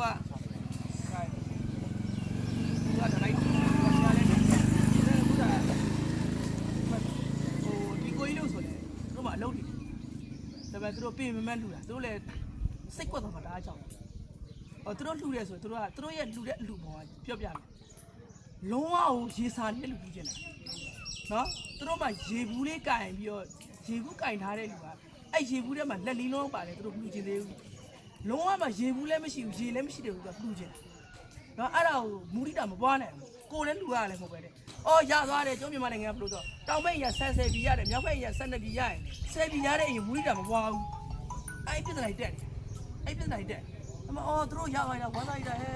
ကခိုင်သူကတိုင်းရှာလဲတယ်သူကဟိုဒီကိုကြီးလို့ဆိုလေတို့မှအလုပ်တွေဒါပေမဲ့သူတို့ပြင်မမလှူတာသူတို့လည်းစိတ်ကွက်သွားမှာတအားကြောက်ဟောသူတို့လှူတယ်ဆိုသူတို့ကသူတို့ရဲ့လှူတဲ့အလှူပေါ်ကပြောပြမယ်လုံးဝကိုရေစာနဲ့လှူကြည့်နေတာနော်သူတို့မှရေဘူးလေးကင်ပြီးတော့ရေဘူးကင်ထားတဲ့လူကအဲ့ရေဘူးထဲမှာလက်လေးလုံးပါတယ်သူတို့လှူချင်သေးဘူး လုံးဝမှရေဘူးလည်းမရှိဘူးရေလည်းမရှိတယ်ဘူးသူကလှူချင်တယ်နော်အဲ့ဒါကိုမူရိတာမပွားနိုင်ဘူးကိုလည်းလူရလည်းမဟုတ်ပဲတဲ့အော်ရသွားတယ်ကျုံးမြန်မာနိုင်ငံကဘလို့ဆိုတောင်ဘက်ရဆန်ဆယ်ပြည်ရတယ်မြောက်ဘက်ရဆန်နှစ်ပြည်ရရင်ဆယ်ပြည်ရတဲ့အရင်မူရိတာမပွားဘူးအဲ့ပြဿနာတွေတက်တယ်အဲ့ပြဿနာတွေတက်အမအော်သူတို့ရသွားတာဝမ်းသာရတာဟဲ့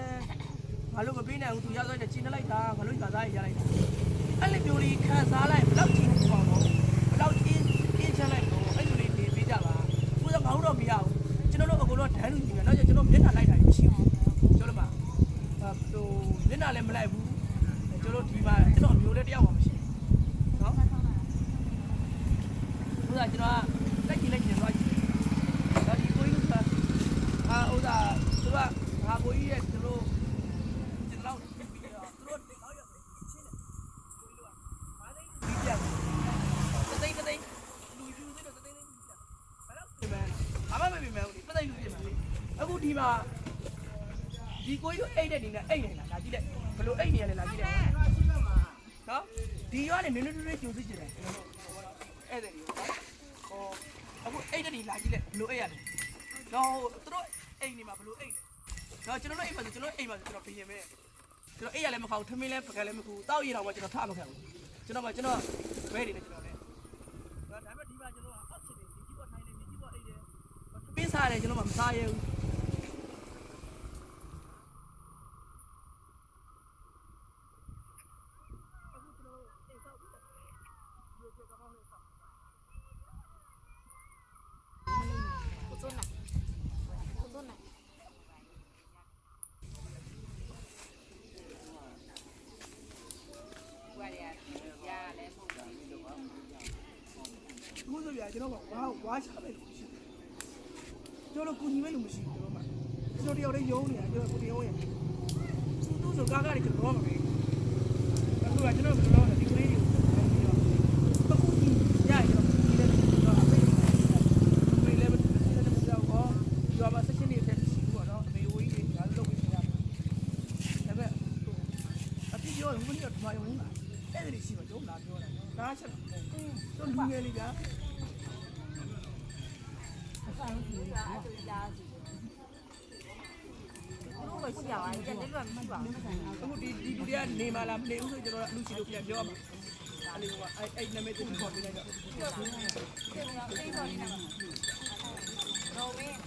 ငါလို့မပေးနိုင်ဘူးသူရသွားတယ်ချင်းလိုက်တာငါလို့ကစားရရလိုက်တာအဲ့လိုမျိုးလေးခံစားလိုက်ဘယ်တော့ချင်းပေါ့တော့ဘယ်တော့ချင်းချင်းချလိုက်တော့အဲ့လိုလေးနေပေးကြပါဘုရားငါတို့တော့မရဘူးကျွန် တော်တို့အကုန်လုံးဒန်းလူကြီးပဲနောက်ကျကျွန်တော်မျက်နှာလိုက်တာမရှိဘူးပြောလို့ပါဟိုမျက်နှာလည်းမလိုက်ဘူးကျွန်တော်ဒီမှာကျွန်တော်မျိုးလည်းတယောက်မှမရှိဘူးနော်ဥစားကျွန်တော်ကတက်ကြည့်လိုက်ကြည့်တော့ကြည့်ဒါဒီကိုကြီးကအာဥစားသူကငါကိုကြီးရဲ့သူတို့ကျွန်တော်တက်ပြီးတော့သူတို့တင်တော့ရချင်းတယ်ကိုကြီးကမာသိပြီးပြတ်တသိတသိလူယူသေးတော့တသိသိပြီးပြတ်ဘာလို့ဒီမဲ့အမမပြမယ်ဦးဒီပသိလူပြမယ်လေအခု ဒီမှာဒီကိုကြီးတို့အိတ်တဲ့နေနဲ့အိတ်နေတာလာကြည့်လိုက်ဘယ်လိုအိတ်နေရလဲလာကြည့်လိုက်နော်ဒီရွာနဲ့နည်းနည်းလေးကြိုစစ်ကြတယ်ကျွန်တော်တို့အဲ့ဒါကြီးဟောအခုအိတ်တဲ့နေလာကြည့်လိုက်ဘယ်လိုအိတ်ရလဲတော့သူတို့အိတ်နေမှာဘယ်လိုအိတ်လဲတော့ကျွန်တော်တို့အိတ်မှာဆိုကျွန်တော်အိတ်မှာဆိုကျွန်တော်ပြင်မယ်ကျွန်တော်အိတ်ရလည်းမခေါက်ထမင်းလည်းပကံလည်းမခုတောက်ရည်တော့မှကျွန်တော်ထမခံဘူးကျွန်တော်မှကျွန်တော်ဘဲနေတယ်ကျွန်တော်လည်းဒါပေမဲ့ဒီမှာကျွန်တော်အောက်ချင်တယ်ဒီကြီးပေါ်ထိုင်နေဒီကြီးပေါ်အိတ်တယ်ထမင်းစားတယ်ကျွန်တော်မှမစားရဘူး ကိုသွန်းနိုင်ကိုသွန်းနိုင်အခုဆိုပြကျွန်တော်ကဝါဝါချပဲလို့ရှိတယ်ကျွန်တော်ကူညီမဲ့လို့မရှိဘူးကျွန်တော်မှကျွန်တော်တယောက်တည်းယုံနေတာကျွန်တော်ကိုတယောက်ရဲ့သူသူဆိုကားကားတွေကျွန်တော်မပဲအခုကကျွန်တော်ကတော့ဒီကလေးတွေကိုအခုဒီရရကျွန်တော်ဒီလေးတွေတော့အဖေဒီလေးပဲဒီလေးတွေကြောက်တော့ဒီမှာဆက်ချင်းတွေတက်ရှိဘူးတော့မေဝီးတွေငါလုပ်ပြီးနေတာဒါပေမဲ့အ ပြည့်ရောဘုန်းကြီးကထွားရုံလားအဲ့ဒါတွေရှိမှကျွန်တော်လာပြောတာဒါချက်တော့လူငယ်လေးဗျာတို့ပဲရှိရပါကြတယ်လည်းမရှိပါဘူးအခုဒီဒီလူတွေကနေမလားမနေဘူးဆိုကျွန်တော်အလူရှိလို့ပြန်ပြောရမှာအဲ့ဒီကအဲ့အဲ့နာမည်ကိုပေါ်ပြလိုက်တော့ပြောတာသိတော့နေတာတော့မင်း